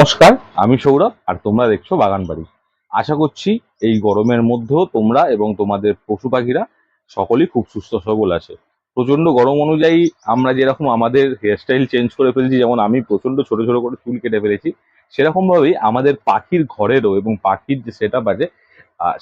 নমস্কার, আমি সৌরভ, আর তোমরা দেখছ বাগান বাড়ি। আশা করছি এই গরমের মধ্যেও তোমরা এবং তোমাদের পশু পাখিরা সকলেই খুব সুস্থ সবল আছে। প্রচণ্ড গরম অনুযায়ী আমরা যেরকম আমাদের হেয়ারস্টাইল চেঞ্জ করে ফেলেছি, যেমন আমি প্রচণ্ড ছোট ছোট করে চুল কেটে ফেলেছি সেরকম ভাবেই আমাদের পাখির ঘরেরও এবং পাখির যে সেট আপ আছে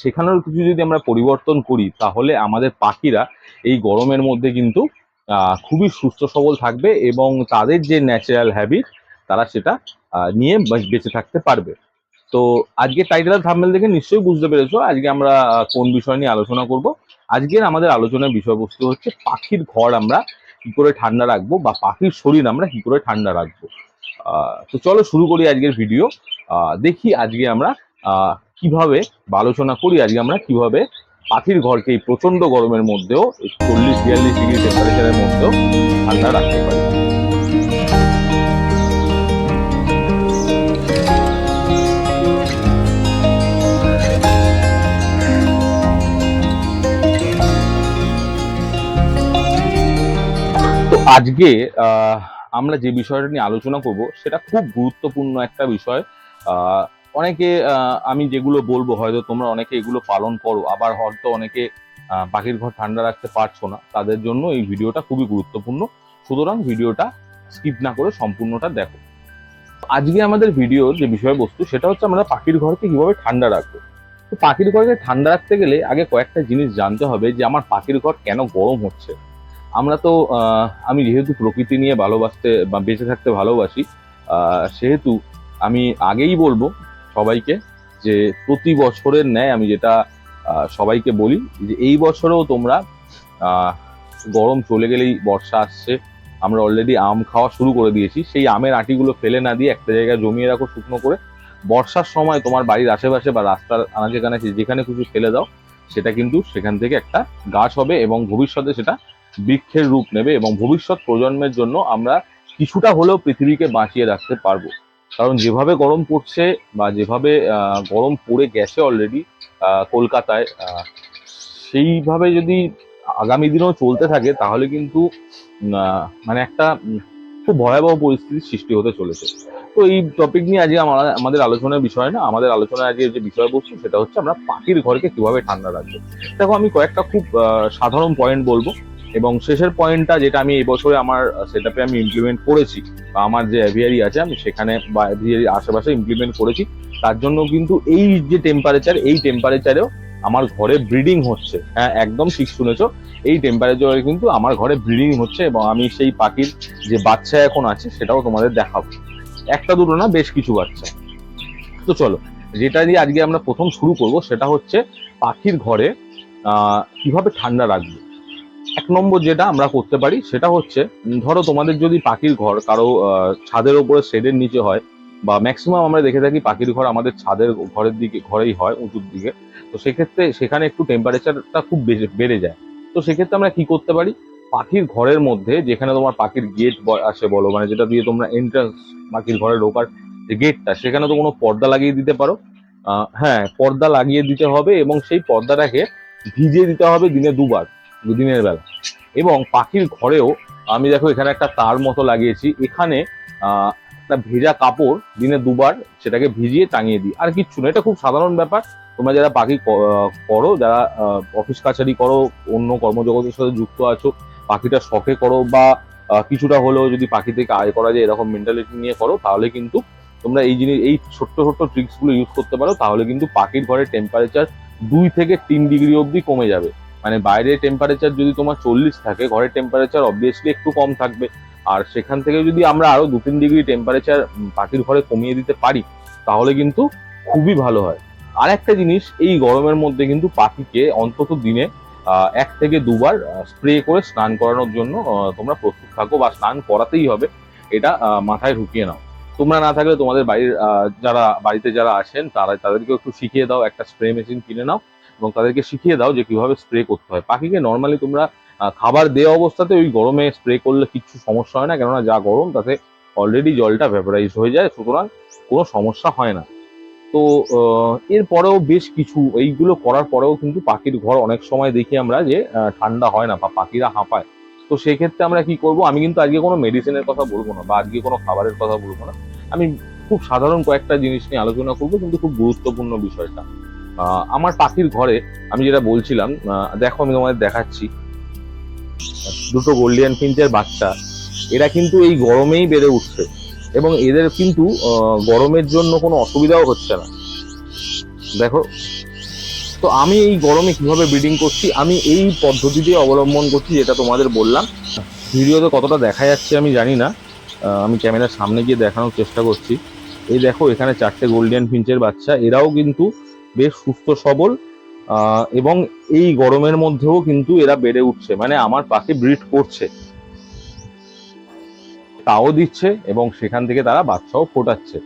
সেখানেও কিছু যদি আমরা পরিবর্তন করি, তাহলে আমাদের পাখিরা এই গরমের মধ্যে কিন্তু খুবই সুস্থ সবল থাকবে এবং তাদের যে ন্যাচারাল হ্যাবিট তারা সেটা নিয়ে বেঁচে থাকতে পারবে। তো আজকে টাইটেল থাম্বেল দেখে নিশ্চয়ই বুঝতে পেরেছ, আজকে আমরা কোন বিষয় নিয়ে আলোচনা করব। আজকের আমাদের আলোচনার বিষয়বস্তু হচ্ছে পাখির ঘর আমরা কি করে ঠান্ডা রাখব বা পাখির শরীর আমরা কি করে ঠান্ডা রাখব। তো চলো শুরু করি আজকের ভিডিও দেখি আজকে আমরা কীভাবে আলোচনা করি আজকে আমরা কীভাবে পাখির ঘরকে এই প্রচণ্ড গরমের মধ্যেও চল্লিশ বিয়াল্লিশ ডিগ্রি টেম্পারেচারের মধ্যেও ঠান্ডা রাখতে পারি। আজকে আমরা যে বিষয়টা নিয়ে আলোচনা করব, সেটা খুব গুরুত্বপূর্ণ একটা বিষয়। অনেকে আমি যেগুলো বলব, হয়তো তোমরা অনেকে এগুলো পালন করো, আবার হয়তো অনেকে পাখির ঘর ঠান্ডা রাখতে পারছ না, তাদের জন্য এই ভিডিওটা খুবই গুরুত্বপূর্ণ। সুতরাং ভিডিওটা স্কিপ না করে সম্পূর্ণটা দেখো। আজকে আমাদের ভিডিওর যে বিষয়বস্তু, সেটা হচ্ছে আমরা পাখির ঘরকে কীভাবে ঠান্ডা রাখব। তো পাখির ঘরকে ঠান্ডা রাখতে গেলে আগে কয়েকটা জিনিস জানতে হবে যে, আমার পাখির ঘর কেন গরম হচ্ছে? আমরা তো আমি যেহেতু প্রকৃতি নিয়ে ভালোবাসতে বা বেঁচে থাকতে ভালোবাসি সেহেতু আমি আগেই বলব সবাইকে যে প্রতি বছরের ন্যায় আমি যেটা সবাইকে বলি যে এই বছরেও তোমরা গরম চলে গেলেই বর্ষা আসছে, আমরা অলরেডি আম খাওয়া শুরু করে দিয়েছি, সেই আমের আটিগুলো ফেলে না দিয়ে একটা জায়গায় জমিয়ে রাখো শুকনো করে। বর্ষার সময় তোমার বাড়ির আশেপাশে বা রাস্তার আনাচে কানাচে যেখানে কিছু ফেলে দাও, সেটা কিন্তু সেখান থেকে একটা গাছ হবে এবং ভবিষ্যতে সেটা বৃক্ষের রূপ নেবে এবং ভবিষ্যৎ প্রজন্মের জন্য আমরা কিছুটা হলেও পৃথিবীকে বাঁচিয়ে রাখতে পারব। কারণ যেভাবে গরম পড়ছে বা যেভাবে গরম পড়ে গেছে অলরেডি কলকাতায় সেইভাবে যদি আগামী দিনেও চলতে থাকে, তাহলে কিন্তু মানে একটা খুব ভয়াবহ পরিস্থিতির সৃষ্টি হতে চলেছে। তো এই টপিক নিয়ে আজকে আমাদের আলোচনার বিষয় না, আমাদের আলোচনায় আজকে যে বিষয়বস্তু সেটা হচ্ছে আমরা পাখির ঘরকে কীভাবে ঠান্ডা রাখব। দেখো, আমি কয়েকটা খুব সাধারণ পয়েন্ট বলব। এবং শেষের পয়েন্টটা যেটা আমি এই বছরে আমার সেট আমি ইমপ্লিমেন্ট করেছি, বা আমার যে অ্যাভিয়ারি আছে, আমি সেখানে বা অ্যাভিয়ারি আশেপাশে ইমপ্লিমেন্ট করেছি, তার জন্য কিন্তু এই যে টেম্পারেচার এই টেম্পারেচারেও আমার ঘরে ব্রিডিং হচ্ছে। হ্যাঁ একদম ঠিক শুনেছো, এই টেম্পারেচারে কিন্তু আমার ঘরে ব্রিডিং হচ্ছে এবং আমি সেই পাখির যে বাচ্চা এখন আছে, সেটাও তোমাদের দেখাবো। একটা দুটো না, বেশ কিছু বাচ্চা। তো চলো, যেটা দিয়ে আজকে আমরা প্রথম শুরু করব, সেটা হচ্ছে পাখির ঘরে কীভাবে ঠান্ডা রাখব। এক নম্বর যেটা আমরা করতে পারি সেটা হচ্ছে, ধরো তোমাদের যদি পাখির ঘর কারও ছাদের ওপরে শেডের নিচে হয় বা ম্যাক্সিমাম আমরা দেখে থাকি পাখির ঘর আমাদের ছাদের ঘরের দিকে, ঘরেই হয় উঁচুর দিকে, তো সেক্ষেত্রে সেখানে একটু টেম্পারেচারটা খুব বেড়ে- যায়। তো সেক্ষেত্রে আমরা কি করতে পারি? পাখির ঘরের মধ্যে যেখানে তোমার পাখির গেট আসে বলো মানে যেটা দিয়ে তোমরা এন্ট্রান্স পাখির ঘরে ঢোকার যে গেটটা সেখানে তো কোনো পর্দা লাগিয়ে দিতে পারো। হ্যাঁ পর্দা লাগিয়ে দিতে হবে এবং সেই পর্দাটাকে ভিজিয়ে দিতে হবে দিনে দুবার। দিনের বেলা। এবং পাখির ঘরেও আমি দেখো এখানে একটা তার মতো লাগিয়েছি। এখানে একটা ভেজা কাপড় দিনে দুবার সেটাকে ভিজিয়ে টাঙিয়ে দিই। আর কিচ্ছু না, এটা খুব সাধারণ ব্যাপার। তোমরা যারা পাখি করো, যারা অফিস কাছারি করো, অন্য কর্মজগতের সাথে যুক্ত আছো, পাখিটা শখে করো বা কিছুটা হলেও যদি পাখি থেকে আয় করা যায়, এরকম মেন্টালিটি নিয়ে করো, তাহলে কিন্তু তোমরা এই জিনিস, এই ছোট্ট ছোট্ট ট্রিক্সগুলো ইউজ করতে পারো। তাহলে কিন্তু পাখির ঘরের টেম্পারেচার দুই থেকে তিন ডিগ্রি অবধি কমে যাবে। মানে বাইরের টেম্পারেচার যদি তোমার চল্লিশ থাকে, ঘরের টেম্পারেচার অবভিয়াসলি একটু কম থাকবে। আর সেখান থেকে যদি আমরা আরও দু তিন ডিগ্রি টেম্পারেচার পাখির ঘরে কমিয়ে দিতে পারি, তাহলে কিন্তু খুবই ভালো হয়। আর একটা জিনিস, এই গরমের মধ্যে কিন্তু পাখিকে অন্তত দিনে এক থেকে দুবার স্প্রে করে স্নান করানোর জন্য তোমরা প্রস্তুত থাকো বা স্নান করাতেই হবে। এটা মাথায় ঢুকিয়ে নাও। তোমরা না থাকলে তোমাদের বাড়ির যারা, বাড়িতে যারা আছেন, তারা তাদেরকে একটু শিখিয়ে দাও, একটা স্প্রে মেশিন কিনে নাও। এবং তাদেরকে শিখিয়ে দাও যে কীভাবে স্প্রে করতে হয়। পাখিকে নর্মালি তোমরা খাবার দেওয়া অবস্থাতে ওই গরমে স্প্রে করলে কিচ্ছু সমস্যা হয় না, কেননা যা গরম তাতে অলরেডি জলটা ভেপারাইজ হয়ে যায়, সুতরাং কোনো সমস্যা হয় না। তো এরপরেও বেশ কিছু, এইগুলো করার পরেও কিন্তু পাখির ঘর অনেক সময় দেখি আমরা যে ঠান্ডা হয় না বা পাখিরা হাঁপায়। তো সেক্ষেত্রে আমরা কি করব, আমি কিন্তু আজকে কোনো মেডিসিনের কথা বলব না বা আজকে কোনো খাবারের কথা বলব না। আমি খুব সাধারণ কয়েকটা জিনিস নিয়ে আলোচনা করব, কিন্তু খুব গুরুত্বপূর্ণ বিষয়টা। আমার পাখির ঘরে আমি যেটা বলছিলাম দেখো আমি তোমাদের দেখাচ্ছি। দুটো গোল্ডিয়ান ফিঞ্চের বাচ্চা। এরা কিন্তু এই গরমেই বেড়ে উঠছে এবং এদের কিন্তু গরমের জন্য কোনো অসুবিধাও হচ্ছে না। দেখো, তো আমি এই গরমে কীভাবে ব্রিডিং করছি, আমি এই পদ্ধতিটি অবলম্বন করছি যেটা তোমাদের বললাম। ভিডিওতে কতটা দেখা যাচ্ছে আমি জানি না। আমি ক্যামেরার সামনে গিয়ে দেখানোর চেষ্টা করছি। এই দেখো, এখানে চারটে গোল্ডিয়ান ফিঞ্চের বাচ্চা। এরাও কিন্তু বেশ সুস্থ, সবল এবং এই গরমের মধ্যেও কিন্তু এরা বেড়ে উঠছে মানে আমার পাখি ব্রিড করছে। তাও দিচ্ছে এবং সেখান থেকে তারা বাচ্চাও ফোটাচ্ছে।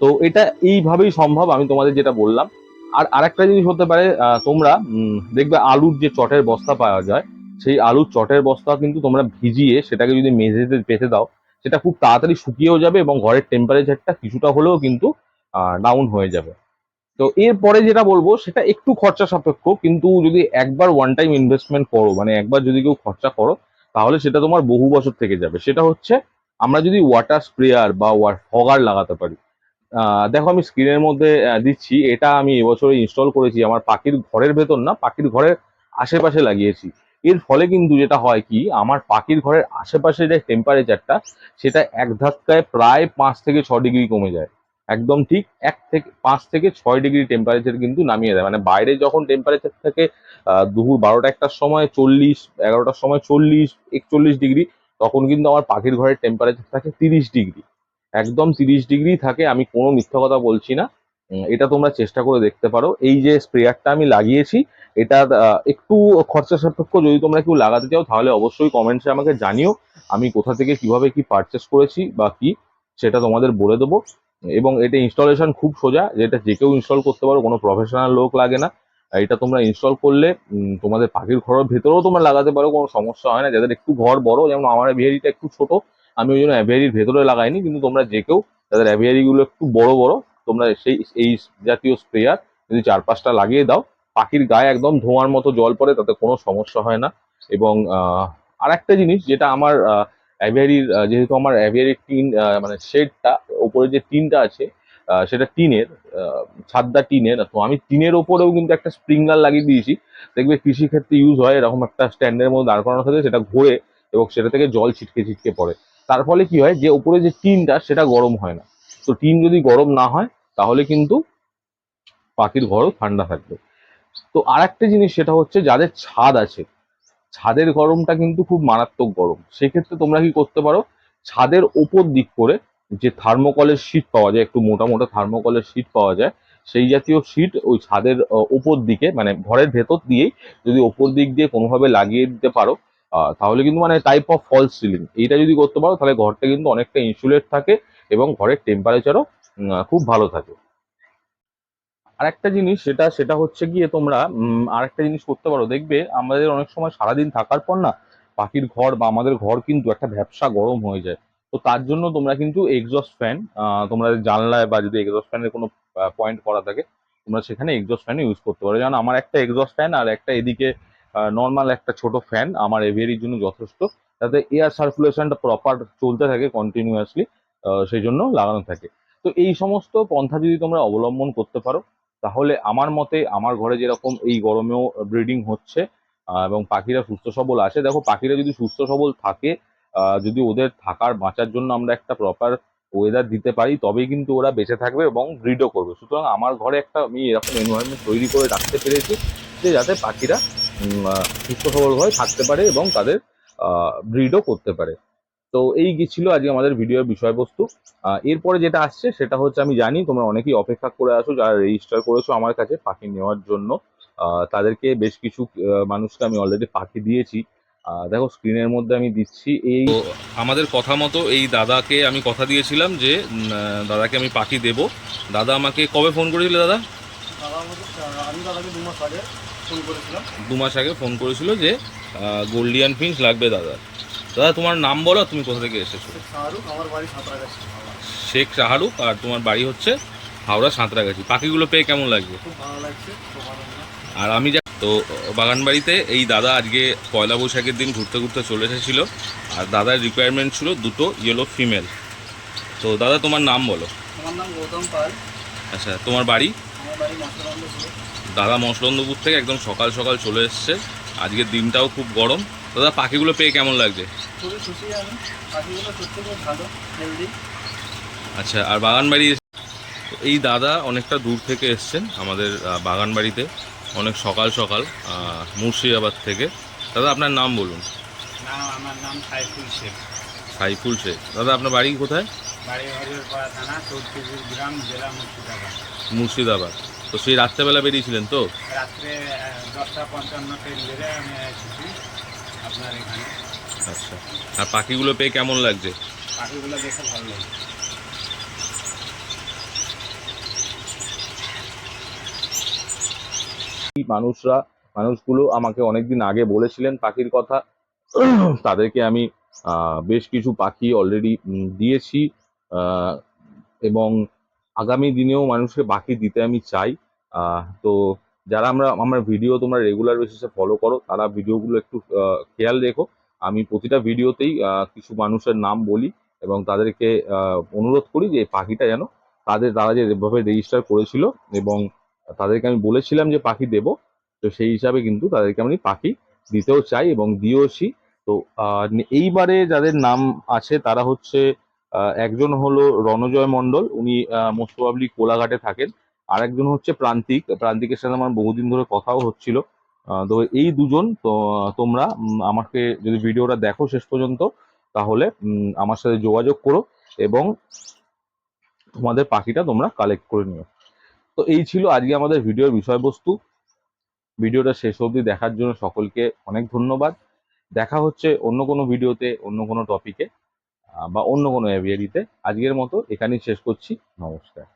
তো এটা এইভাবেই সম্ভব, আমি তোমাদের যেটা বললাম। আর আরেকটা জিনিস হতে পারে তোমরা দেখবে আলুর যে চটের বস্তা পাওয়া যায়, সেই আলুর চটের বস্তা কিন্তু তোমরা ভিজিয়ে সেটাকে যদি মেঝেতে পেতে দাও, সেটা খুব তাড়াতাড়ি শুকিয়েও যাবে এবং ঘরের টেম্পারেচারটা কিছুটা হলেও কিন্তু ডাউন হয়ে যাবে। তো এরপরে যেটা বলব, সেটা একটু খরচা সাপেক্ষ, কিন্তু যদি একবার ওয়ান টাইম ইনভেস্টমেন্ট করো মানে একবার যদি কেউ খরচা করো, তাহলে সেটা তোমার বহু বছর থেকে যাবে। সেটা হচ্ছে, আমরা যদি ওয়াটার স্প্রেয়ার বা ফগার লাগাতে পারি দেখো আমি স্ক্রিনের মধ্যে দিচ্ছি, এটা আমি এবছরে ইনস্টল করেছি, আমার পাখির ঘরের ভেতর না, পাখির ঘরের আশেপাশে লাগিয়েছি। এর ফলে কিন্তু যেটা হয় কি, আমার পাখির ঘরের আশেপাশে যে টেম্পারেচারটা সেটা এক ধাক্কায় প্রায় পাঁচ থেকে ছ ডিগ্রি কমে যায়। একদম ঠিক এক থেকে পাঁচ থেকে ছয় ডিগ্রি টেম্পারেচার কিন্তু নামিয়ে দেয়। মানে বাইরে যখন টেম্পারেচার থাকে দুপুর বারোটা একটার সময় চল্লিশ, এগারোটার সময় চল্লিশ, একচল্লিশ ডিগ্রি, তখন কিন্তু আমার পাখির ঘরের টেম্পারেচার থাকে তিরিশ ডিগ্রি। একদম তিরিশ ডিগ্রি থাকে, আমি কোনো মিথ্যা কথা বলছি না। এটা তোমরা চেষ্টা করে দেখতে পারো। এই যে স্প্রেয়ারটা আমি লাগিয়েছি এটা একটু খরচা সাপেক্ষ যদি তোমরা কেউ লাগাতে চাও, তাহলে অবশ্যই কমেন্টসে আমাকে জানিও। আমি কোথা থেকে কীভাবে কি পারচেস করেছি বা কি, সেটা তোমাদের বলে দেবো। এবং এটা ইনস্টলেশন খুব সোজা, যেটা যে কেউ ইনস্টল করতে পারো, কোনো প্রফেশনাল লোক লাগে না। এটা তোমরা ইনস্টল করলে তোমাদের পাখির ঘরের ভেতরেও তোমরা লাগাতে পারো, কোনো সমস্যা হয় না। যাদের একটু ঘর বড়, যেমন আমার অ্যাভিয়ারিটা একটু ছোট, আমি ওই জন্য অ্যাভিয়ারির ভেতরে লাগাইনি, কিন্তু তোমরা যে কেউ, যাদের অ্যাভিয়ারিগুলো একটু বড় বড়, তোমরা সেই, এই জাতীয় স্প্রেয়ার যদি চার পাঁচটা লাগিয়ে দাও, পাখির গায়ে একদম ধোঁয়ার মতো জল পড়ে, তাতে কোনো সমস্যা হয় না। এবং আর একটা জিনিস যেটা আমার অ্যাভিয়ারির যেহেতু আমার অ্যাভিয়ারির টিন মানে শেডটা ওপরে যে টিনটা আছে সেটা টিনের ছাদটা টিনের, তো আমি টিনের ওপরেও কিন্তু একটা স্প্রিংলার লাগিয়ে দিয়েছি। দেখবে কৃষিক্ষেত্রে ইউজ হয়, এরকম একটা স্ট্যান্ডের মধ্যে দাঁড় করানো থাকে সেটা ঘোরে এবং সেটা থেকে জল ছিটকে ছিটকে পড়ে। তার ফলে কি হয়, যে উপরে যে টিনটা, সেটা গরম হয় না। তো টিন যদি গরম না হয়, তাহলে কিন্তু পাখির ঘরও ঠান্ডা থাকবে। তো আর একটা জিনিস, সেটা হচ্ছে যাদের ছাদ আছে ছাদের গরমটা কিন্তু খুব মারাত্মক গরম। সেক্ষেত্রে তোমরা কি করতে পারো, ছাদের ওপর দিক করে যে থার্মোকলের শীট পাওয়া যায়, একটু মোটা মোটা থার্মোকলের শীট পাওয়া যায়, সেই জাতীয় শীট ওই ছাদের ওপর দিকে মানে ঘরের ভেতর দিয়েই যদি ওপর দিক দিয়ে কোনোভাবে লাগিয়ে দিতে পারো তাহলে কিন্তু মানে টাইপ অফ ফলস সিলিং এইটা যদি করতে পারো, তাহলে ঘরটা কিন্তু অনেকটা ইনসুলেট থাকে এবং ঘরের টেম্পারেচারও খুব ভালো থাকে। আরেকটা জিনিস সেটা সেটা হচ্ছে গিয়ে তোমরা উম, আরেকটা জিনিস করতে পারো। দেখবে আমাদের অনেক সময় সারাদিন থাকার পর না পাখির ঘর বা আমাদের ঘর কিন্তু একটা ভ্যাপসা গরম হয়ে যায়। তো তার জন্য তোমরা কিন্তু এক্সস্ট ফ্যান তোমরা জানলায় বা যদি এক্সস্ট ফ্যানের কোনো পয়েন্ট করা থাকে তোমরা সেখানে এক্সস্ট ফ্যান ইউজ করতে পারো। যেমন আমার একটা এক্সস্ট ফ্যান আর একটা এদিকে নর্মাল একটা ছোট ফ্যান আমার এভিয়ারির জন্য যথেষ্ট। যাতে এয়ার সার্কুলেশনটা প্রপার চলতে থাকে কন্টিনিউয়াসলি সেই জন্য লাগানো থাকে। তো এই সমস্ত পন্থা যদি তোমরা অবলম্বন করতে পারো তাহলে আমার মতে আমার ঘরে যেরকম এই গরমেও ব্রিডিং হচ্ছে এবং পাখিরা সুস্থ সবল আছে। দেখো, পাখিরা যদি সুস্থ সবল থাকে যদি ওদের থাকার বাঁচার জন্য আমরা একটা প্রপার ওয়েদার দিতে পারি, তবেই কিন্তু ওরা বেঁচে থাকবে এবং ব্রিডও করবে। সুতরাং আমার ঘরে একটা আমি এরকম এনভায়রনমেন্ট তৈরি করে রাখতে পেরেছি যে যাতে পাখিরা সুস্থ সবলভাবে থাকতে পারে এবং তাদের ব্রিডও করতে পারে। তো এই ছিল আজকে আমাদের ভিডিওর বিষয়বস্তু। এরপরে যেটা আসছে সেটা হচ্ছে আমি জানি তোমরা অনেকেই অপেক্ষা করে আসো যারা রেজিস্টার করেছ আমার কাছে পাখি নেওয়ার জন্য। তাদেরকে বেশ কিছু মানুষকে আমি অলরেডি পাখি দিয়েছি। দেখো স্ক্রিনের মধ্যে আমি দিচ্ছি। এই আমাদের কথা মতো এই দাদাকে আমি কথা দিয়েছিলাম যে দাদাকে আমি পাখি দেব। দাদা আমাকে কবে ফোন করেছিল দাদা? দাদা আমি দাদাকে দু মাস আগে ফোন করেছিলাম। দু মাস আগে ফোন করেছিল যে গোল্ডিয়ান ফিন্স লাগবে দাদা দাদা তোমার নাম বলো তুমি কোথা থেকে এসেছ? শেখ শাহরুখ আর তোমার বাড়ি হচ্ছে হাওড়া সাঁতরাগাছি। পাখিগুলো পেয়ে কেমন লাগবে? আর আমি যা তো বাগান বাড়িতে এই দাদা আজকে পয়লা বৈশাখের দিন ঘুরতে ঘুরতে চলে এসেছিল। আর দাদার রিকোয়ারমেন্ট ছিল দুটো ইয়েলো ফিমেল তো দাদা তোমার নাম বলো। আমার নাম গৌতম পাল। আচ্ছা তোমার বাড়ি? দাদা মসলন্দপুর থেকে একদম সকাল সকাল চলে এসছে। আজকের দিনটাও খুব গরম। দাদা পাখিগুলো পেয়ে কেমন লাগছে? খুবই খুশি আমি। পাখিগুলো সত্যি খুব ভালো হেলদি আচ্ছা আর বাগান বাড়ি এই দাদা অনেকটা দূর থেকে এসছেন আমাদের আহ, বাগান বাড়িতে অনেক সকাল সকাল মুর্শিদাবাদ থেকে। দাদা আপনার নাম বলুন। নাম আমার নাম সাইফুল শেখ। সাইফুল শেখ। দাদা আপনার বাড়ি কোথায়? বাড়ি হরিহরপাড়া থানা চৌত্রিপুর গ্রাম জেলা মুর্শিদাবাদ। মুর্শিদাবাদ। তো সেই রাত্রেবেলা বেরিয়েছিলেন তো? রাত্রে দশটা পঞ্চান্ন ট্রেন বেড়ে আমি এসেছি আপনার এখানে। আচ্ছা। আর পাখিগুলো পেয়ে কেমন লাগছে? পাখিগুলো দেখে ভালো লাগে। এই মানুষরা মানুষগুলো আমাকে অনেকদিন আগে বলেছিলেন পাখির কথা। তাদেরকে আমি বেশ কিছু পাখি অলরেডি দিয়েছি। এবং আগামী দিনেও মানুষকে পাখি দিতে আমি চাই। আহ, তো যারা আমরা আমার ভিডিও তোমরা রেগুলার বেসিসে ফলো করো তারা ভিডিওগুলো একটু আহ, খেয়াল রেখো। আমি প্রতিটা ভিডিওতেই কিছু মানুষের নাম বলি এবং তাদেরকে অনুরোধ করি যে পাখিটা যেন তাদের, তারা যেভাবে রেজিস্টার করেছিল এবং তাদেরকে আমি বলেছিলাম যে পাখি দেব, তো সেই হিসাবে কিন্তু তাদেরকে আমি পাখি দিতেও চাই এবং দিয়েওছি। তো এইবারে যাদের নাম আছে তারা হচ্ছে একজন হলো রণজয় মণ্ডল, উনি মোস্ট প্রবাবলি কোলাঘাটে থাকেন। আর একজন হচ্ছে প্রান্তিক, প্রান্তিকের সাথে আমার বহুদিন ধরে কথাও হচ্ছিল। তো এই দুজন, তো তোমরা আমাকে যদি ভিডিওটা দেখো শেষ পর্যন্ত, তাহলে আমার সাথে যোগাযোগ করো এবং তোমাদের পাখিটা তোমরা কালেক্ট করে নিও। তো এই ছিল আজকে আমাদের ভিডিওর বিষয়বস্তু। ভিডিওটা শেষ অবধি দেখার জন্য সকলকে অনেক ধন্যবাদ। দেখা হচ্ছে অন্য কোনো ভিডিওতে, অন্য কোনো টপিকে বা অন্য কোনো এভিয়ারিতে আজকের মতো এখানেই শেষ করছি। নমস্কার।